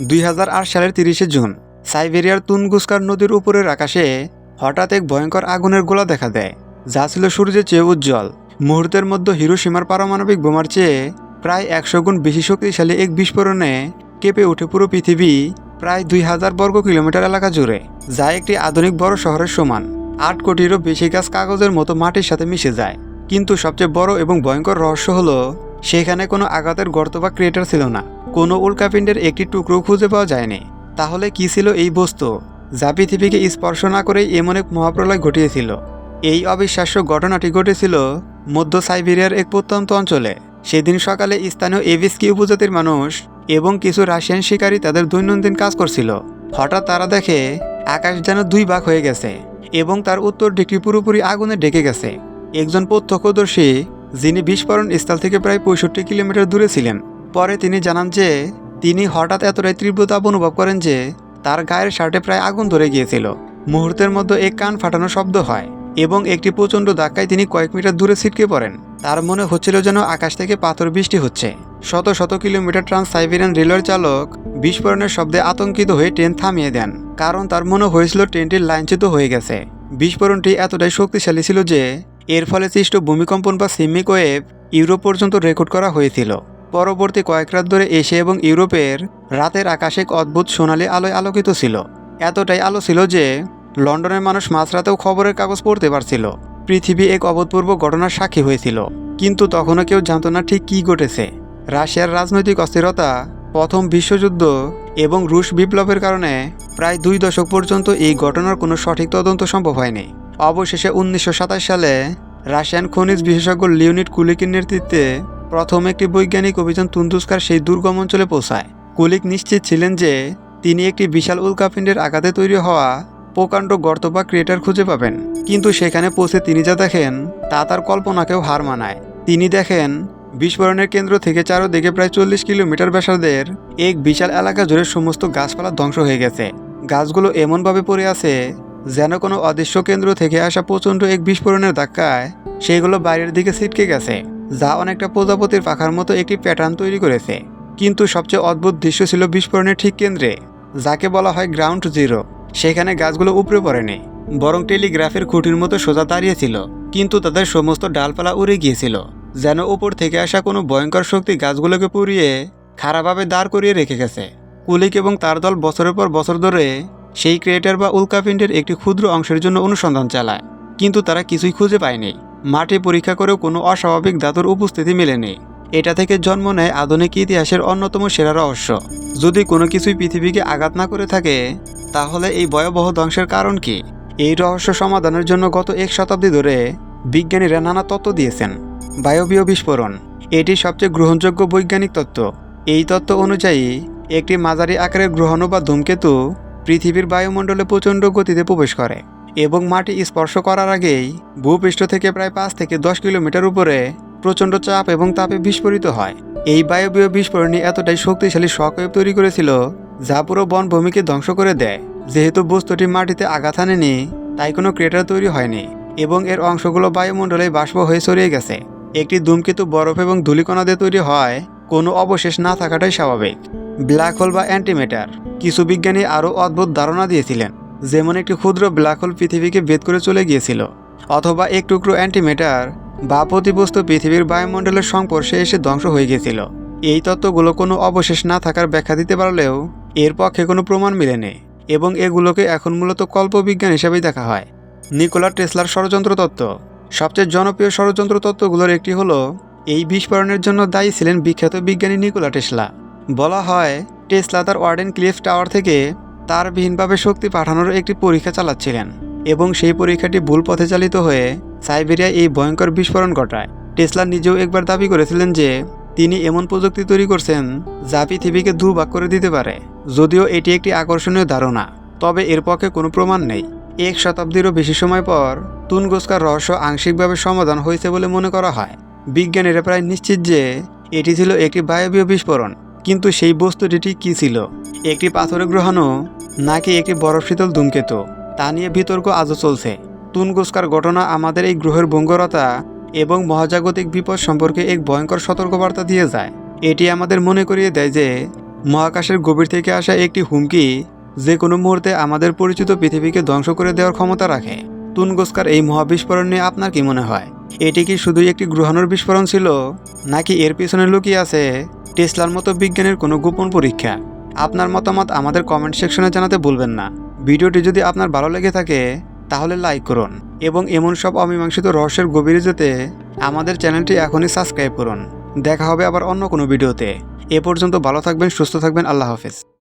দুই হাজার আট সালের তিরিশে জুন, সাইবেরিয়ার তুনগুস্কার নদীর উপরের আকাশে হঠাৎ এক ভয়ঙ্কর আগুনের গোলা দেখা দেয়, যা ছিল সূর্যের চেয়ে উজ্জ্বল। মুহূর্তের মধ্যে হিরোসীমার পারমাণবিক বোমার চেয়ে প্রায় একশো গুণ বেশি শক্তিশালী এক বিস্ফোরণে কেঁপে ওঠে পুরো পৃথিবী প্রায় দুই হাজার বর্গ কিলোমিটার এলাকা জুড়ে, যা একটি আধুনিক বড় শহরের সমান। আট কোটিরও বেশি গাছ কাগজের মতো মাটির সাথে মিশে যায়। কিন্তু সবচেয়ে বড় এবং ভয়ঙ্কর রহস্য হলো সেখানে কোনো আঘাতের গর্ত বা ক্রিয়েটার ছিল না। কোনো উল্কাপিণ্ডের একটি টুকরো খুঁজে পাওয়া যায়নি। তাহলে কি ছিল এই বস্তু? যা পৃথিবীকে স্পর্শ না করেই এমন এক মহাপ্রলয় ঘটিয়েছিল। এই অবিশ্বাস্য ঘটনাটি ঘটেছিল মধ্য সাইবেরিয়ার এক প্রত্যন্ত অঞ্চলে। সেদিন সকালে স্থানীয় এভিস্কি উপজাতির মানুষ এবং কিছু রাশিয়ান শিকারী তাদের দৈনন্দিন কাজ করছিল। হঠাৎ তারা দেখে, আকাশ যেন দুই ভাগ হয়ে গেছে এবং তার উত্তর দিকটি পুরোপুরি আগুনে ঢেকে গেছে। একজন প্রত্যক্ষদর্শী যিনি বিস্ফোরণ স্থল থেকে প্রায় পঁয়ষট্টি কিলোমিটার দূরে ছিলেন। পরে তিনি জানান যে, তিনি হঠাৎ এতটাই তীব্রতা অনুভব করেন যে, তার গায়ের শার্টে প্রায় আগুন ধরে গিয়েছিল। মুহূর্তের মধ্যে এক কান ফাটানো শব্দ হয় এবং একটি প্রচণ্ড ধাক্কায় তিনি কয়েক মিটার দূরে ছিটকে পড়েন। তার মনে হচ্ছিল যেন আকাশ থেকে পাথর বৃষ্টি হচ্ছে। শত শত কিলোমিটার ট্রান্স সাইবেরিয়ান রেলওয়ের চালক বিস্ফোরণের শব্দে আতঙ্কিত হয়ে ট্রেন থামিয়ে দেন, কারণ তার মনে হয়েছিল ট্রেনটির লাইনচ্যুত হয়ে গেছে। বিস্ফোরণটি এতটাই শক্তিশালী ছিল যে এর ফলে সৃষ্ট ভূমিকম্পন বা সিমিক ওয়েভ ইউরোপ পর্যন্ত রেকর্ড করা হয়েছিল। পরবর্তী কয়েক রাত ধরে এশিয়া এবং ইউরোপের রাতের আকাশে এক অদ্ভুত সোনালি আলোয় আলোকিত ছিল। এতটাই আলো ছিল যে লন্ডনের মানুষ মাঝরাতেও খবরের কাগজ পড়তে পারছিল। পৃথিবী এক অভূতপূর্ব ঘটনার সাক্ষী হয়েছিল। কিন্তু তখনও কেউ জানত না ঠিক কী ঘটেছে। রাশিয়ার রাজনৈতিক অস্থিরতা, প্রথম বিশ্বযুদ্ধ এবং রুশ বিপ্লবের কারণে প্রায় দুই দশক পর্যন্ত এই ঘটনার কোনো সঠিক তদন্ত সম্ভব হয়নি। অবশেষে উনিশশো সাতাশ সালে রাশিয়ান খনিজ বিশেষজ্ঞ লিওনিড কুলিকের নেতৃত্বে প্রথম একটি বৈজ্ঞানিক অভিযান তুন্দুস্কার সেই দুর্গম অঞ্চলে পৌঁছায়। কুলিক নিশ্চিত ছিলেন যে তিনি একটি বিশাল উল্কাপিণ্ডের আঘাতে তৈরি হওয়া প্রকাণ্ড গর্ত বা ক্রিয়েটার খুঁজে পাবেন। কিন্তু সেখানে পৌঁছে তিনি যা দেখেন, তা তার কল্পনাকেও হার মানায়। তিনি দেখেন, বিস্ফোরণের কেন্দ্র থেকে চারোদিকে প্রায় চল্লিশ কিলোমিটার ব্যাসার্ধের এক বিশাল এলাকা জুড়ে সমস্ত গাছপালা ধ্বংস হয়ে গেছে। গাছগুলো এমনভাবে পড়ে আছে যেন কোনো অদৃশ্য কেন্দ্র থেকে আসা প্রচণ্ড এক বিস্ফোরণের ধাক্কায় সেগুলো বাইরের দিকে ছিটকে গেছে, যা অনেকটা প্রজাপতির পাখার মতো একটি প্যাটার্ন তৈরি করেছে। কিন্তু সবচেয়ে অদ্ভুত দৃশ্য ছিল বিস্ফোরণের ঠিক কেন্দ্রে, যাকে বলা হয় গ্রাউন্ড জিরো। সেখানে গাছগুলো উপরে পড়েনি, বরং টেলিগ্রাফের খুঁটির মতো সোজা দাঁড়িয়েছিল কিন্তু তাদের সমস্ত ডালপালা উড়ে গিয়েছিল, যেন উপর থেকে আসা কোনো ভয়ঙ্কর শক্তি গাছগুলোকে পুড়িয়ে খারাপভাবে দাঁড় করিয়ে রেখে গেছে। কুলিক এবং তার দল বছরের পর বছর ধরে সেই ক্রিয়েটার বা উল্কাপিণ্ডের একটি ক্ষুদ্র অংশের জন্য অনুসন্ধান চালায়, কিন্তু তারা কিছুই খুঁজে পায়নি। মাটি পরীক্ষা করেও কোনো অস্বাভাবিক ধাতুর উপস্থিতি মেলেনি। এটা থেকে জন্ম নেয় আধুনিক ইতিহাসের অন্যতম সেরা রহস্য। যদি কোনো কিছুই পৃথিবীকে আঘাত না করে থাকে, তাহলে এই ভয়াবহ ধ্বংসের কারণ কি? এই রহস্য সমাধানের জন্য গত এক শতাব্দী ধরে বিজ্ঞানীরা নানা তত্ত্ব দিয়েছেন। বায়বীয় বিস্ফোরণ, এটি সবচেয়ে গ্রহণযোগ্য বৈজ্ঞানিক তত্ত্ব। এই তত্ত্ব অনুযায়ী, একটি মাঝারি আকারের গ্রহণ বা ধূমকেতু পৃথিবীর বায়ুমণ্ডলে প্রচণ্ড গতিতে প্রবেশ করে এবং মাটি স্পর্শ করার আগেই ভূপৃষ্ঠ থেকে প্রায় পাঁচ থেকে দশ কিলোমিটার উপরে প্রচণ্ড চাপ এবং তাপে বিস্ফোরিত হয়। এই বায়বীয় বিস্ফোরণই এতটাই শক্তিশালী শকওয়েভ তৈরি করেছিল যা পুরো বনভূমিকে ধ্বংস করে দেয়। যেহেতু বস্তুটি মাটিতে আঘাত আনেনি তাই কোনো ক্রেটার তৈরি হয়নি এবং এর অংশগুলো বায়ুমণ্ডলে বাষ্প হয়ে ছড়িয়ে গেছে। একটি ধূমকেতু বরফ এবং ধূলিকণা দিয়ে তৈরি হয়, কোনো অবশেষ না থাকাটাই স্বাভাবিক। ব্ল্যাক হোল বা অ্যান্টিমেটার। কিছু বিজ্ঞানী আরও অদ্ভুত ধারণা দিয়েছিলেন, যেমন একটি ক্ষুদ্র ব্ল্যাক হোল পৃথিবীকে ভেদ করে চলে গিয়েছিল, অথবা এক টুকরো অ্যান্টিমেটার বা প্রতিবস্তু পৃথিবীর বায়ুমণ্ডলের সংস্পর্শে এসে ধ্বংস হয়ে গিয়েছিল। এই তত্ত্বগুলো কোনো অবশেষ না থাকার ব্যাখ্যা দিতে পারলেও এর পক্ষে কোনো প্রমাণ মেলেনি, এবং এগুলোকে এখন মূলত কল্পবিজ্ঞান হিসেবেই দেখা হয়। নিকোলা টেসলার ষড়যন্ত্র তত্ত্ব। সবচেয়ে জনপ্রিয় ষড়যন্ত্র তত্ত্বগুলোর একটি হলো, এই বিস্ফোরণের জন্য দায়ী ছিলেন বিখ্যাত বিজ্ঞানী নিকোলা টেসলা। বলা হয়, টেসলা তার ওয়ার্ডেন ক্লিফ টাওয়ার থেকে তারবিহীনভাবে শক্তি পাঠানোর একটি পরীক্ষা চালাচ্ছিলেন এবং সেই পরীক্ষাটি ভুল পথে চালিত হয়ে সাইবেরিয়ায় এই ভয়ঙ্কর বিস্ফোরণ ঘটায়। টেসলা নিজেও একবার দাবি করেছিলেন যে, তিনি এমন প্রযুক্তি তৈরি করছেন যা পৃথিবীকে দুভাগ করে দিতে পারে, যদিও এটি একটি আকর্ষণীয় ধারণা। তবে এর পক্ষে কোনো প্রমাণ নেই। এক শতাব্দীরও বেশি সময় পর তুনগোস্কার রহস্য আংশিকভাবে সমাধান হয়েছে বলে মনে করা হয়। বিজ্ঞানীরা প্রায় নিশ্চিত যে, এটি ছিল একটি বায়বীয় বিস্ফোরণ। কিন্তু সেই বস্তুটি কী ছিল? একটি পাথরে গ্রহাণু নাকি একটি বরফ শীতল ধূমকেতু? তা নিয়ে বিতর্ক আজও চলছে। তুনগুস্কার ঘটনা আমাদের এই গ্রহের ভঙ্গরতা এবং মহাজাগতিক বিপদ সম্পর্কে এক ভয়ঙ্কর সতর্কবার্তা দিয়ে যায়। এটি আমাদের মনে করিয়ে দেয় যে, মহাকাশের গভীর থেকে আসা একটি হুমকি যে কোনো মুহূর্তে আমাদের পরিচিত পৃথিবীকে ধ্বংস করে দেওয়ার ক্ষমতা রাখে। তুনগোস্কার এই মহাবিস্ফোরণ নিয়ে আপনার কি মনে হয়? এটি কি শুধুই একটি গ্রহাণুর বিস্ফোরণ ছিল, নাকি এর পিছনে লুকিয়ে আছে টেসলার মতো বিজ্ঞানের কোনো গোপন পরীক্ষা? আপনার মতামত আমাদের কমেন্ট সেকশনে জানাতে ভুলবেন না। ভিডিওটি যদি আপনার ভালো লেগে থাকে, তাহলে লাইক করুন এবং এমন সব অমীমাংসিত রহস্যের গভীরে যেতে আমাদের চ্যানেলটি এখনই সাবস্ক্রাইব করুন। দেখা হবে আবার অন্য কোনো ভিডিওতে। এ পর্যন্ত ভালো থাকবেন, সুস্থ থাকবেন, আল্লাহ হাফেজ।